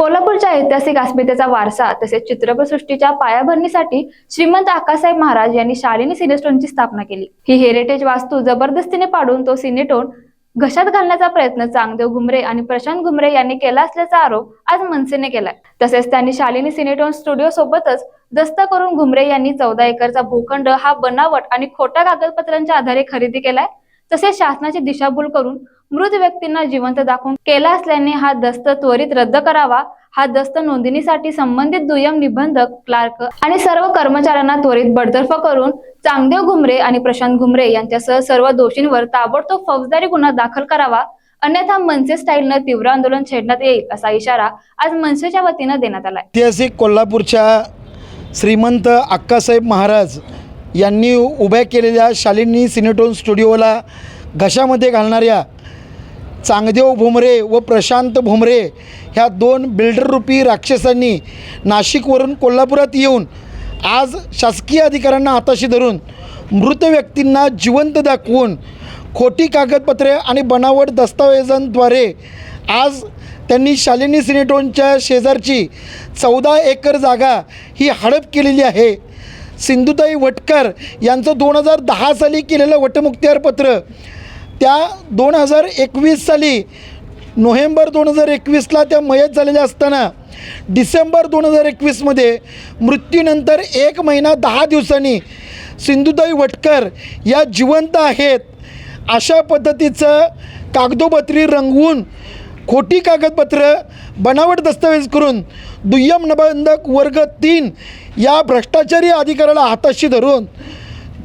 कोल्हापूरच्या ऐतिहासिक अस्मितेचा वारसा तसेच चित्रपटसृष्टीच्या पायाभरणीसाठी श्रीमंत आकासाहेब महाराज यांनी शालिनी सिनेस्टोनची स्थापना केली. ही हेरिटेज वास्तू जबरदस्तीने पाडून तो सिनेटोन घशात घालण्याचा प्रयत्न चांगदेव घुमरे आणि प्रशांत घुमरे यांनी केला असल्याचा आरोप आज मनसेने केलाय. तसेच त्यांनी शालिनी सिनेटोन स्टुडिओ सोबतच दस्त करून घुमरे यांनी चौदा एकरचा भूखंड हा बनावट आणि खोट्या कागदपत्रांच्या आधारे खरेदी केलाय. तसेच शासनाची दिशाभूल करून मृत व्यक्तींना जिवंत दाखवून केला असल्याने हा दस्त त्वरित रद्द करावा. हा दस्त नोंदणीसाठी संबंधित दुय्यम निबंधक क्लार्क आणि सर्व कर्मचाऱ्यांना त्वरित बडतर्फ करून चांगदेव घुमरे आणि प्रशांत घुमरे यांच्यासह सर्व दोषींवर ताबडतोब फौजदारी गुन्हा दाखल करावा. अन्यथा मनसे स्टाईलनं तीव्र आंदोलन छेडण्यात येईल असा इशारा आज मनसेच्या वतीनं देण्यात आलाय. ऐतिहासिक कोल्हापूरच्या श्रीमंत अक्कासाहेब महाराज यांनी उभ्या केलेल्या शालिनी सिनेटोन स्टुडिओला घशामध्ये घालणाऱ्या चांगदेव भुमरे व प्रशांत भुमरे ह्या दोन बिल्डररूपी राक्षसांनी नाशिकवरून कोल्हापुरात येऊन आज शासकीय अधिकाऱ्यांना हाताशी धरून मृत व्यक्तींना जिवंत दाखवून खोटी कागदपत्रे आणि बनावट दस्तावेजांद्वारे आज त्यांनी शालिनी सिनेटोनच्या शेजारची चौदा एकर जागा ही हडप केलेली आहे. सिंधुताई वटकर यांचं दोन हजार दहा साली केलेलं वटमुक्त्यारपत्र त्या दोन हजार एकवीस साली नोव्हेंबर दोन हजार एकवीसला त्या मयत झालेल्या असताना डिसेंबर दोन हजार एकवीसमध्ये मृत्यूनंतर एक महिना दहा दिवसांनी सिंधुताई वटकर या जिवंत आहेत अशा पद्धतीचं कागदोपत्री रंगवून खोटी कागदपत्र बनावट दस्तावेज करून दुय्यम नबंधक वर्ग तीन या भ्रष्टाचारी अधिकाऱ्याला हाताशी धरून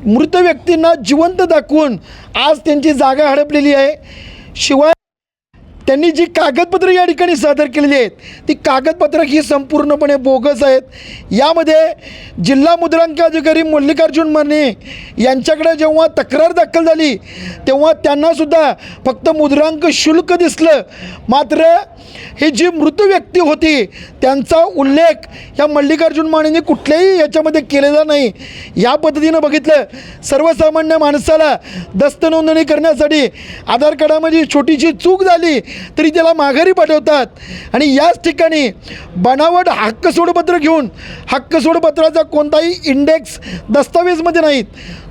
मृत व्यक्तींना जिवंत दाखवून आज त्यांची जागा हडपलेली आहे. शिवाय त्यांनी जी कागदपत्रं या ठिकाणी सादर केलेली आहेत ती कागदपत्रं ही संपूर्णपणे बोगस आहेत. यामध्ये जिल्हा मुद्रांक अधिकारी मल्लिकार्जुन मने यांच्याकडे जेव्हा तक्रार दाखल झाली तेव्हा त्यांनासुद्धा फक्त मुद्रांक शुल्क दिसलं. मात्र ही जी मृत व्यक्ती होती त्यांचा उल्लेख या मल्लिकार्जुन मानेने कुठल्याही याच्यामध्ये केलेला नाही. या पद्धतीनं बघितलं सर्वसामान्य माणसाला दस्त नोंदणी करण्यासाठी आधार कार्डामध्ये छोटीशी चूक झाली तरी त्याला माघारी पाठवतात. आणि याच ठिकाणी बनावट हक्क सोडपत्र घेऊन हक्क सोडपत्राचा कोणताही इंडेक्स दस्तावेजमध्ये नाहीत.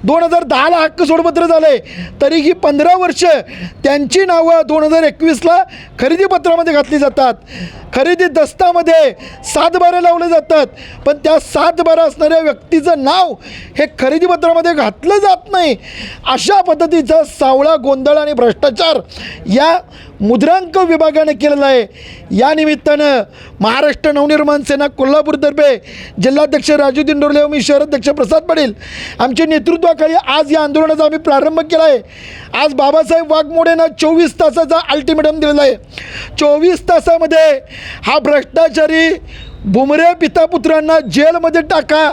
दोन हजार दहाला हक्क सोडपत्र झालं आहे तरीही पंधरा वर्ष त्यांची नावं दोन हजार एकवीसला खरेदीपत्रामध्ये घातली जातात. खरेदी दस्तामध्ये सातबारे लावले जातात. पण त्या सातबारा असणाऱ्या व्यक्तीचं नाव हे खरेदीपत्रामध्ये घातलं जात नाही. अशा पद्धतीचा सावळा गोंधळ आणि भ्रष्टाचार या मुद्रांक विभागाने केलेला आहे. या निमित्तानं महाराष्ट्र नवनिर्माण सेना कोल्हापूरतर्फे जिल्हाध्यक्ष राजू दिंडोरले व मी शहराध्यक्ष प्रसाद पाटील आमच्या नेतृत्वाखाली आज या आंदोलनाचा आम्ही प्रारंभ केला आहे. आज बाबासाहेब वाघमोडेंना चोवीस तासाचा अल्टिमेटम दिलेला आहे. चोवीस तासामध्ये हा भ्रष्टाचारी भुमरे पितापुत्रांना जेलमध्ये टाका.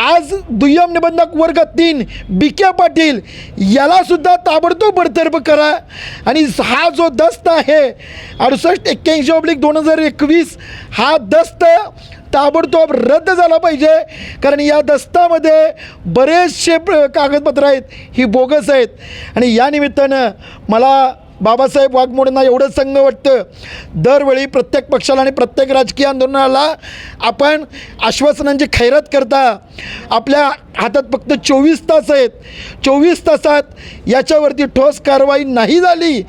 आज दुय्यम निबंधक वर्ग तीन बिके पाटील यालासुद्धा ताबडतोब बडतर्फ करा. आणि हा जो दस्त आहे अडुसष्ट एक्क्याऐंशी ऑब्लिक दोन हजार एकवीस हा दस्त ताबडतोब रद्द झाला पाहिजे. कारण या दस्तामध्ये बरेचसे कागदपत्र आहेत ही बोगस आहेत. आणि या निमित्तानं मला बाबासाहेब वाघमोडेंना एवढंच संघ वाटतं. दरवेळी प्रत्येक पक्षाला आणि प्रत्येक राजकीय आंदोलनाला आपण आश्वासनांची खैरात करता. आपल्या हातात फक्त चोवीस तास आहेत. चोवीस तासात याच्यावरती ठोस कारवाई नाही झाली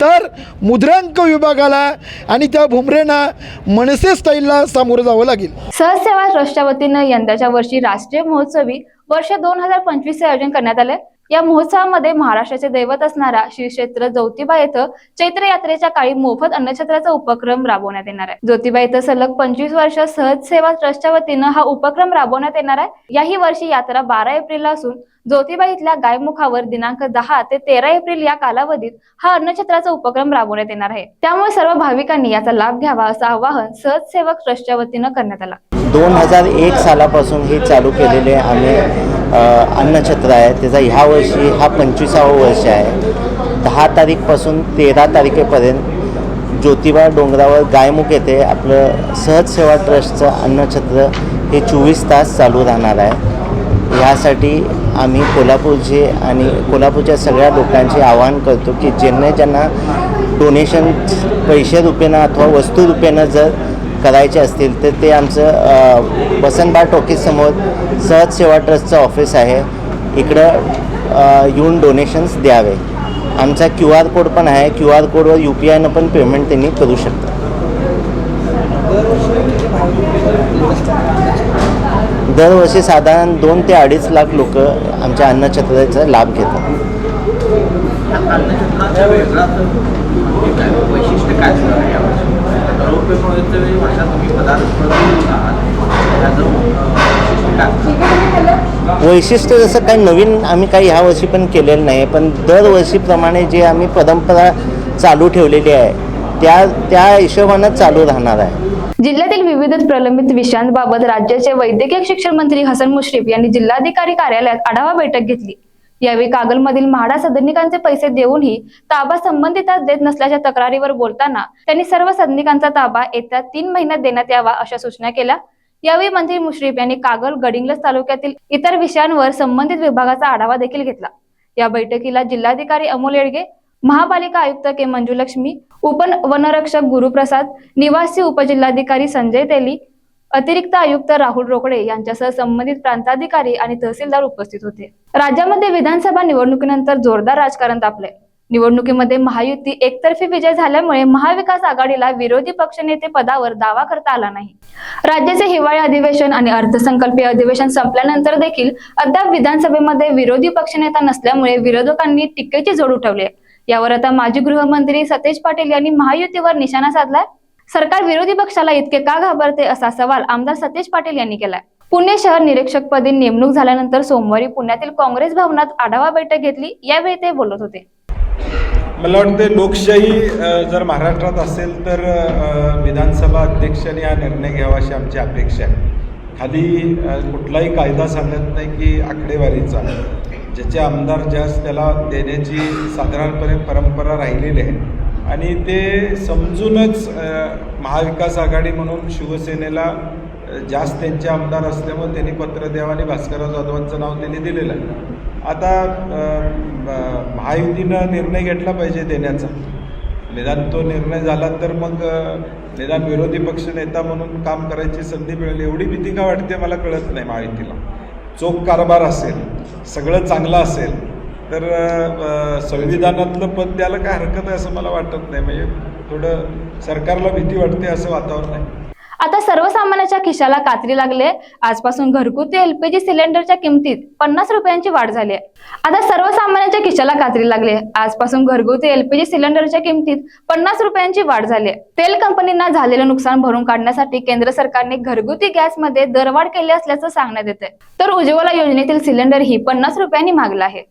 तर मुद्रांक विभागाला आणि त्या भुमरेंना मनसे स्टाईलला सामोरं जावं लागेल. सहसेवा ट्रस्टच्या वतीनं यंदाच्या वर्षी राष्ट्रीय महोत्सवी वर्ष दोन हजार पंचवीसचे आयोजन करण्यात आले या महोत्सवामध्ये महाराष्ट्राचे दैवत असणारा श्री क्षेत्र ज्योतिबा येथे चैत्र यात्रेच्या काळी मोफत अन्नछत्राचा उपक्रम राबवण्यात येणार आहे. ज्योतिबा येथे सलग पंचवीस वर्ष सहज सेवा ट्रस्टच्या वतीनं हा उपक्रम राबवण्यात येणार आहे. याही वर्षी यात्रा बारा एप्रिलला असून ज्योतिबा इथल्या गायमुखावर दिनांक दहा ते तेरा एप्रिल या कालावधीत हा अन्नछत्राचा उपक्रम राबवण्यात येणार आहे. त्यामुळे सर्व भाविकांनी याचा लाभ घ्यावा असं आवाहन सहज सेवक ट्रस्टच्या वतीनं करण्यात आला. दोन हजार एक सालापासून हे चालू केलेले आम्ही अन्नछत्र आहे. त्याचा ह्या वर्षी हा पंचवीसावं वर्ष आहे. दहा तारीखपासून तेरा तारखेपर्यंत ज्योतिबा डोंगरावर गायमुख येथे आपलं सहज सेवा ट्रस्टचं अन्नछत्र हे चोवीस तास चालू राहणार आहे. यासाठी आम्ही कोल्हापूरचे आणि कोल्हापूरच्या सगळ्या लोकांचे आवाहन करतो की ज्यांना ज्यांना डोनेशन पैसे रुपेनं अथवा वस्तू रुपेनं जर करायचे असतील तर ते आमचं अ, वसंतबार टॉकीजसमोर सहज सेवा ट्रस्टचं ऑफिस आहे. इकडं येऊन डोनेशन्स द्यावे. आमचा क्यू आर कोड पण आहे. क्यू आर कोडवर यू पी आयनं पण पेमेंट त्यांनी करू शकतात. दरवर्षी साधारण दोन ते अडीच लाख लोक आमच्या अन्नछत्राचा लाभ घेतात. काय? वैशिष्ट्य जसं काही नवीन आम्ही काही ह्या वर्षी पण केलेलं नाही पण दरवर्षीप्रमाणे जे आम्ही परंपरा चालू ठेवलेली आहे त्या त्या हिशोबानं चालू राहणार आहे. जिल्ह्यातील विविध प्रलंबित विषयांबाबत राज्याचे वैद्यकीय शिक्षण मंत्री हसन मुश्रीफ यांनी जिल्हाधिकारी कार्यालयात आढावा बैठक घेतली. यावेळी कागलमधील म्हाडा सदनिकांचे पैसे देऊनही ताबा संबंधितांना देत नसल्याच्या तक्रारीवर बोलताना त्यांनी सर्व सदनिकांचा ताबा येत्या तीन महिन्यात देण्यात यावा अशा सूचना केल्या. यावेळी मंत्री मुश्रीफ यांनी कागल गडिंग्लज तालुक्यातील इतर विषयांवर संबंधित विभागाचा आढावा देखील घेतला. या बैठकीला जिल्हाधिकारी अमोल येडगे महापालिका आयुक्त के मंजुलक्ष्मी उप वनरक्षक गुरुप्रसाद निवासी उपजिल्हाधिकारी संजय तेली अतिरिक्त आयुक्त राहुल रोकडे यांच्यासह संबंधित प्रांताधिकारी आणि तहसीलदार उपस्थित होते. राज्यामध्ये विधानसभा निवडणुकीनंतर जोरदार राजकारण तापले निवडणुकीमध्ये महायुती एकतर्फी विजय झाल्यामुळे महाविकास आघाडीला विरोधी पक्षनेते पदावर दावा करता आला नाही. राज्याचे हिवाळी अधिवेशन आणि अर्थसंकल्पीय अधिवेशन संपल्यानंतर देखील अद्याप विधानसभेमध्ये विरोधी पक्षनेता नसल्यामुळे विरोधकांनी टीकेची जोड उठवली आहे. यावर आता माजी गृहमंत्री सतेज पाटील यांनी महायुतीवर निशाणा साधलाय. सरकार विरोधी पक्षाला इतके का घाबरते असा सवाल आमदार सतेज पाटील यांनी केलाय. पुणे शहर निरीक्षकपदी नेमणूक झाल्यानंतर सोमवारी पुण्यातील काँग्रेस भवनात आढावा बैठक घेतली यावेळी ते बोलत होते. मला वाटते लोकशाही जर महाराष्ट्रात असेल तर विधानसभा अध्यक्षांनी हा निर्णय घ्यावा अशी आमची अपेक्षा आहे. खाली कुठलाही कायदा सांगत नाही की आकडेवारीचा ज्याचे आमदार जास्त त्याला देण्याची साधारणपणे परंपरा राहिलेली आहे आणि ते समजूनच महाविकास आघाडी म्हणून शिवसेनेला जास्त त्यांचे आमदार असल्यामुळे त्यांनी पत्र द्यावं आणि भास्करराव जाधवांचं नाव त्यांनी दिलेलं आहे. आता महायुतीनं निर्णय घेतला पाहिजे देण्याचा. निदान तो निर्णय झाला तर मग निदान विरोधी पक्ष नेता म्हणून काम करायची संधी मिळेल एवढी भीती का वाटते? मला कळत नाही महायुतीला. चोख कारभार असेल सगळं चांगलं असेल तर संविधानातलं पद द्यायला काय हरकत आहे असं मला वाटत नाही. म्हणजे थोडं सरकारला भीती वाटते असं वातावरण आहे. आता सर्वसामान्याच्या खिशाला कात्री लागले आजपासून घरगुती एलपीजी सिलेंडरच्या किमतीत पन्नास रुपयांची वाढ झाली आहे. आता सर्वसामान्यांच्या खिशाला कात्री लागले आजपासून घरगुती एलपीजी सिलेंडरच्या किमतीत पन्नास रुपयांची वाढ झाली आहे. तेल कंपनींना झालेलं नुकसान भरून काढण्यासाठी केंद्र सरकारने घरगुती गॅसमध्ये दरवाढ केली असल्याचं सांगण्यात येते तर उज्ज्वला योजनेतील सिलेंडर ही पन्नास रुपयांनी मागला आहे.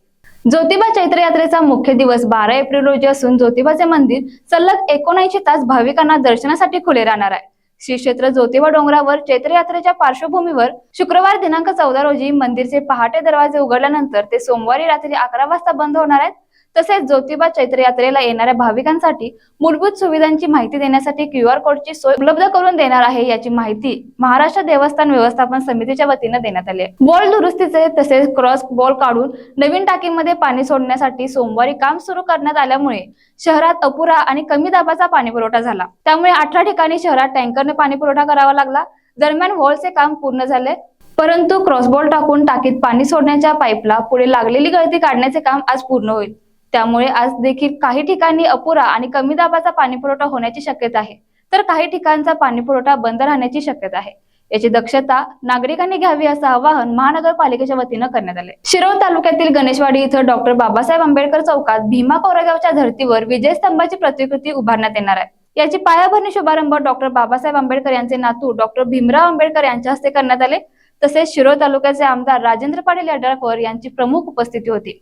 ज्योतिबा चैत्र यात्रेचा मुख्य दिवस बारा एप्रिल रोजी असून ज्योतिबाचे मंदिर सलग एकोणऐंशी तास भाविकांना दर्शनासाठी खुले राहणार आहे. श्री क्षेत्र ज्योतिबा डोंगरावर चैत्र यात्रेच्या पार्श्वभूमीवर शुक्रवार दिनांक चौदा रोजी मंदिरचे पहाटे दरवाजे उघडल्यानंतर ते सोमवारी रात्री अकरा वाजता बंद होणार आहेत. तसेच ज्योतिबा चैत्र यात्रेला येणाऱ्या भाविकांसाठी मूलभूत सुविधांची माहिती देण्यासाठी क्यू आर कोडची सोय उपलब्ध करून देणार आहे याची माहिती महाराष्ट्र देवस्थान व्यवस्थापन समितीच्या वतीनं देण्यात आली आहे. बॉल दुरुस्तीचे तसेच क्रॉस बॉल काढून नवीन टाकीमध्ये पाणी सोडण्यासाठी सोमवारी काम सुरू करण्यात आल्यामुळे शहरात अपुरा आणि कमी दाबाचा पाणी पुरवठा झाला. त्यामुळे अठरा ठिकाणी शहरात टँकरने पाणी पुरवठा करावा लागला. दरम्यान वॉलचे काम पूर्ण झाले. परंतु क्रॉसबॉल टाकून टाकीत पाणी सोडण्याच्या पाईपला पुढे लागलेली गळती काढण्याचे काम आज पूर्ण होईल. त्यामुळे आज देखील काही ठिकाणी अपुरा आणि कमी दाबाचा पाणीपुरवठा होण्याची शक्यता आहे. तर काही ठिकाणचा पाणीपुरवठा बंद राहण्याची शक्यता आहे. याची दक्षता नागरिकांनी घ्यावी असं आवाहन महानगरपालिकेच्या वतीनं करण्यात आले शिरोळ तालुक्यातील गणेशवाडी इथं डॉक्टर बाबासाहेब आंबेडकर चौकात भीमा कोरेगावच्या धर्तीवर विजय स्तंभाची प्रतिकृती उभारण्यात येणार आहे. याची पायाभरणी शुभारंभ डॉक्टर बाबासाहेब आंबेडकर यांचे नातू डॉक्टर भीमराव आंबेडकर यांच्या हस्ते करण्यात आले. तसेच शिरोळ तालुक्याचे आमदार राजेंद्र पाटील यड्रावकर यांची प्रमुख उपस्थिती होती.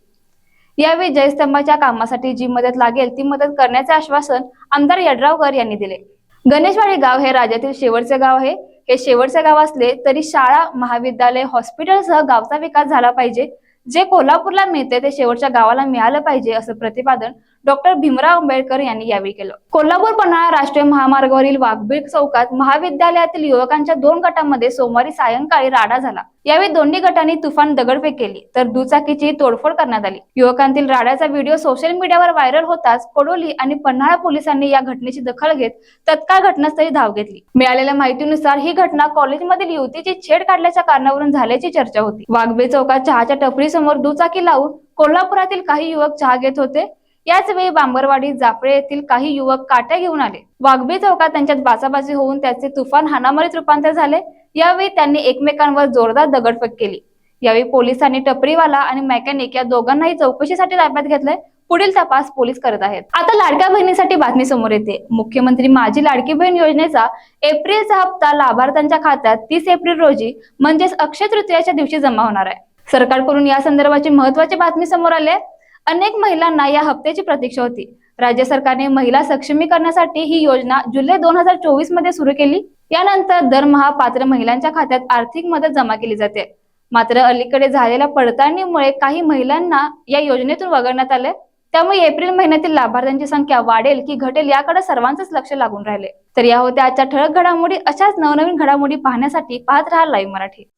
यावेळी जयस्तंभाच्या कामासाठी जी मदत लागेल ती मदत करण्याचे आश्वासन आमदार यड्रावकर यांनी दिले. गणेशवाडी गाव हे राज्यातील शेवटचे गाव आहे. हे शेवटचे गाव असले तरी शाळा महाविद्यालय हॉस्पिटलसह गावचा विकास झाला पाहिजे. जे कोल्हापूरला मिळते ते शेवटच्या गावाला मिळालं पाहिजे असं प्रतिपादन डॉक्टर भीमराव आंबेडकर यांनी यावेळी केलं. कोल्हापूर पन्हाळा राष्ट्रीय महामार्गावरील वाघबीळ चौकात महाविद्यालयातील युवकांच्या दोन गटांमध्ये सोमवारी सायंकाळी राडा झाला. यावेळी दोन्ही गटांनी तुफान दगडफेक केली तर दुचाकीची तोडफोड करण्यात आली. युवकांतील राड्याचा व्हिडिओ सोशल मीडियावर व्हायरल होताच कोडोली आणि पन्हाळा पोलिसांनी या घटनेची दखल घेत तत्काळ घटनास्थळी धाव घेतली. मिळालेल्या माहितीनुसार ही घटना कॉलेजमधील युवतीची छेड काढल्याच्या कारणावरून झाल्याची चर्चा होती. वाघबे चौकात चहाच्या टपरी समोर दुचाकी लावून कोल्हापुरातील काही युवक चहा घेत होते. याच वेळी बांबरवाडी जाफळे येथील काही युवक काट्या घेऊन आले. वाघबी चौकात त्यांच्यात बाचाबाची होऊन त्याचे तुफान हानामारीत रूपांतर झाले. यावेळी त्यांनी एकमेकांवर जोरदार दगडफेक केली. यावेळी पोलिसांनी टपरीवाला आणि मेकॅनिक या दोघांनाही चौकशीसाठी ताब्यात घेतलंय. पुढील तपास पोलीस करत आहेत. आता लाडक्या बहिणीसाठी बातमी समोर येते. मुख्यमंत्री माझी लाडकी बहीण योजनेचा एप्रिलचा हप्ता लाभार्थ्यांच्या खात्यात तीस एप्रिल रोजी म्हणजेच अक्षय तृतीयाच्या दिवशी जमा होणार आहे. सरकारकडून या संदर्भाची महत्वाची बातमी समोर आली आहे. अनेक महिलांना या हप्त्याची प्रतीक्षा होती. राज्य सरकारने महिला सक्षमीकरणासाठी ही योजना जुलै दोन हजार चोवीसमध्ये सुरू केली. यानंतर दरमहा पात्र महिलांच्या खात्यात आर्थिक मदत जमा केली जाते. मात्र अलीकडे झालेल्या पडताळणीमुळे काही महिलांना या योजनेतून वगळण्यात आले त्यामुळे एप्रिल महिन्यातील लाभार्थ्यांची संख्या वाढेल की घटेल याकडे सर्वांचंच लक्ष लागून राहिले. तर या होत्या आजच्या ठळक घडामोडी. अशाच नवनवीन घडामोडी पाहण्यासाठी पाहत राहा लाईव्ह मराठी.